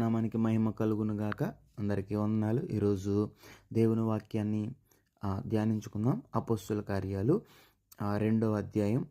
నామానికి మహిమ కలుగును గాక. అందరికీ వందనాలు. ఈరోజు దేవుని వాక్యాన్ని ధ్యానించుకుందాం. అపోస్తుల కార్యాలు రెండవ అధ్యాయం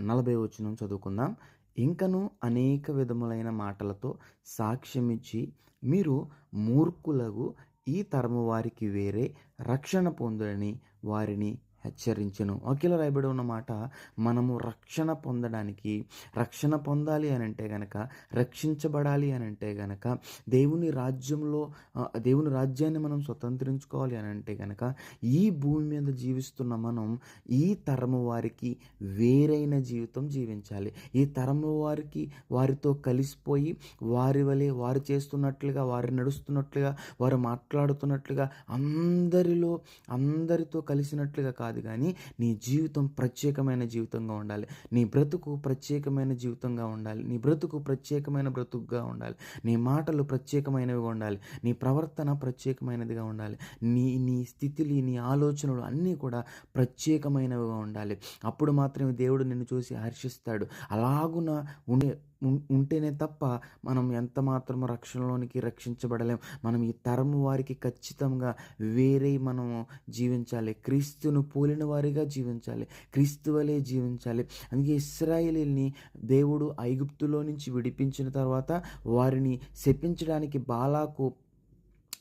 నలభై వచనం చదువుకుందాం. ఇంకను అనేక విధములైన మాటలతో సాక్ష్యమిచ్చి మీరు మూర్ఖులకు ఈ తరము వారికి వేరే రక్షణ పొందని వారిని హెచ్చరించను. వాక్యలో రాయబడి ఉన్న మాట మనము రక్షణ పొందడానికి రక్షణ పొందాలి అని అంటే గనక రక్షించబడాలి అని అంటే గనక దేవుని రాజ్యంలో దేవుని రాజ్యాన్ని మనం స్వతంత్రించుకోవాలి అని అంటే గనక ఈ భూమి మీద జీవిస్తున్న మనం ఈ తరము వారికి వేరైన జీవితం జీవించాలి. ఈ తరము వారికి వారితో కలిసిపోయి వారి వలె వారు చేస్తున్నట్లుగా వారు నడుస్తున్నట్లుగా వారు మాట్లాడుతున్నట్లుగా అందరిలో అందరితో కలిసినట్లుగా కాదు. కానీ నీ జీవితం ప్రత్యేకమైన జీవితంగా ఉండాలి. నీ బ్రతుకు ప్రత్యేకమైన జీవితంగా ఉండాలి. నీ బ్రతుకు ప్రత్యేకమైన బ్రతుకుగా ఉండాలి. నీ మాటలు ప్రత్యేకమైనవిగా ఉండాలి. నీ ప్రవర్తన ప్రత్యేకమైనదిగా ఉండాలి. నీ నీ స్థితిని నీ ఆలోచనలు అన్నీ కూడా ప్రత్యేకమైనవిగా ఉండాలి. అప్పుడు మాత్రమే దేవుడు నిన్ను చూసి హర్షిస్తాడు. అలాగున ఉండే ఉంటేనే తప్ప మనం ఎంత మాత్రము రక్షణలోనికి రక్షించబడలేం. మనం ఈ తరము వారికి ఖచ్చితంగా వేరే మనము జీవించాలి. క్రీస్తును పోలిన వారిగా జీవించాలి. క్రీస్తు వలె జీవించాలి. అందుకే ఇస్రాయేలీల్ని దేవుడు ఐగుప్తులో నుంచి విడిపించిన తర్వాత వారిని శపించడానికి బాలాకు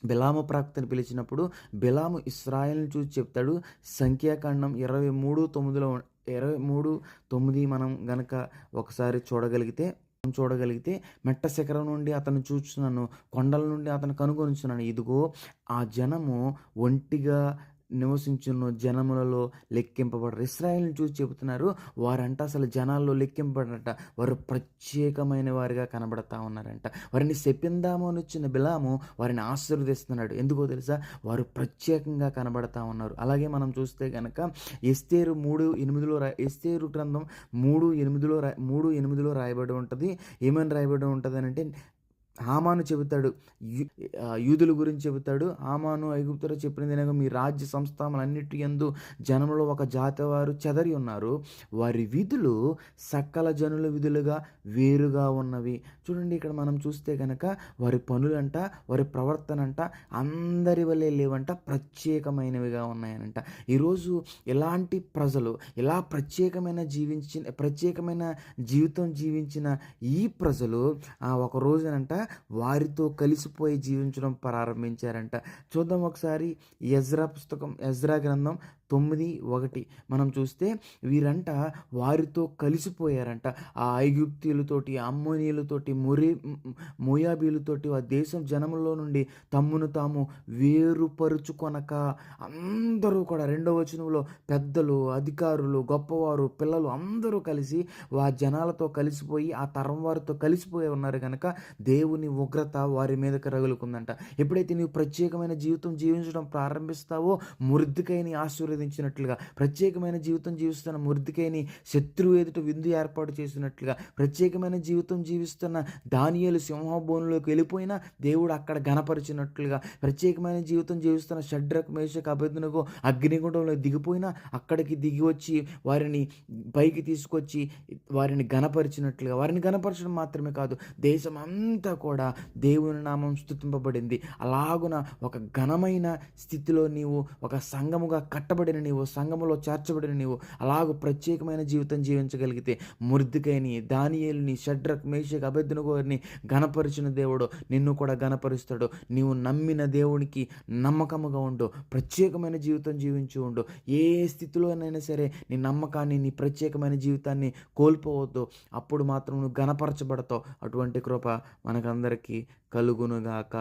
బిలాము ప్రాక్తను పిలిచినప్పుడు బిలాము ఇస్రాయల్ని చూసి చెప్తాడు. సంఖ్యాకాండం ఇరవై మూడు తొమ్మిదిలో ఇరవై మూడు తొమ్మిది మనం గనక ఒకసారి చూడగలిగితే చూడగలిగితే మెట్ట శిఖరం నుండి అతను చూస్తున్నాను కొండల నుండి అతను కనుగొనుచున్నాను ఇదిగో ఆ జనము ఒంటిగా నివసించున్న జనములలో లెక్కింపబడరు. ఇస్రాయల్ని చూసి చెబుతున్నారు వారంట అసలు జనాల్లో లెక్కింపడట వారు ప్రత్యేకమైన వారిగా కనబడతా ఉన్నారంట. వారిని శపిందాము అని వచ్చిన బిలాము వారిని ఆశీర్వదిస్తున్నాడు. ఎందుకో తెలుసా? వారు ప్రత్యేకంగా కనబడతా ఉన్నారు. అలాగే మనం చూస్తే కనుక ఎస్తేరు మూడు ఎనిమిదిలో రా ఎస్తేరు గ్రంథం మూడు ఎనిమిదిలో రా మూడు ఎనిమిదిలో రాయబడి ఉంటుంది. ఏమని రాయబడి ఉంటుంది అని అంటే హామాను చెబుతాడు. యూదుల గురించి చెబుతాడు. హామాను ఐగుప్తులో చెప్పినది మీ రాజ్య సంస్థానలన్నిటి ఎందు జనములో ఒక జాతి వారు చెదరి ఉన్నారు. వారి విధులు సకల జనుల విధులుగా వేరుగా ఉన్నవి. చూడండి ఇక్కడ మనం చూస్తే కనుక వారి పనులంట వారి ప్రవర్తన అంట అందరి వల్లే లేవంట ప్రత్యేకమైనవిగా ఉన్నాయనంట. ఈరోజు ఎలాంటి ప్రజలు ఇలా ప్రత్యేకమైన జీవించిన ప్రత్యేకమైన జీవితం జీవించిన ఈ ప్రజలు ఒక రోజునంట వారితో కలిసిపోయి జీవించడం ప్రారంభించారంట. చూద్దాం ఒకసారి ఎజ్రా పుస్తకం ఎజ్రా గ్రంథం తొమ్మిది ఒకటి. మనం చూస్తే వీరంట వారితో కలిసిపోయారంట. ఆ ఐగుప్తిలతోటి అమ్మోనియలతోటి మొరి మోయాబీలతోటి ఆ దేశం జనములో నుండి తమ్మును తాము వేరుపరుచుకొనక అందరూ కూడా రెండవ వచనంలో పెద్దలు అధికారులు గొప్పవారు పిల్లలు అందరూ కలిసి ఆ జనాలతో కలిసిపోయి ఆ తరం వారితో కలిసిపోయి ఉన్నారు కనుక దేవుని ఉగ్రత వారి మీదకి రగులుకుందంట. ఎప్పుడైతే నీవు ప్రత్యేకమైన జీవితం జీవించడం ప్రారంభిస్తావో మురిదికైని ఆస్వాదించినట్లుగా ప్రత్యేకమైన జీవితం జీవిస్తున్న మురిదికైని శత్రువు ఎదుట విందు ఏర్పాటు చేసినట్లుగా ప్రత్యేకమైన జీవితం జీవిస్తున్న దానియలు సింహభూములోకి వెళ్ళిపోయినా దేవుడు అక్కడ గణపరిచినట్లుగా ప్రత్యేకమైన జీవితం జీవిస్తున్న షడ్రక్ మేషక్ అభిజ్ఞకు అగ్నిగుండంలో దిగిపోయినా అక్కడికి దిగి వచ్చి వారిని పైకి తీసుకొచ్చి వారిని గణపరిచినట్లుగా వారిని గణపరచడం మాత్రమే కాదు దేశం అంతా కూడా దేవుని నామం స్థుతింపబడింది అలాగున ఒక ఘనమైన స్థితిలో నీవు ఒక సంఘముగా కట్టబడిన నీవు సంఘములో చేర్చబడిన నీవు అలాగూ ప్రత్యేకమైన జీవితం జీవించగలిగితే మురిదికైని దానియేలుని షడ్రక్ మేషక్ అభ్యర్థుని గణపరిచిన దేవుడు నిన్ను కూడా గణపరుస్తాడు నీవు నమ్మిన దేవునికి నమ్మకముగా ఉండు ప్రత్యేకమైన జీవితం జీవించి ఉండు. ఏ స్థితిలోనైనా సరే నీ నమ్మకాన్ని నీ ప్రత్యేకమైన జీవితాన్ని కోల్పోవద్దు. అప్పుడు మాత్రం నువ్వు గణపరచబడతావు అటువంటి కృప మనకందరికీ కలుగునుగాక.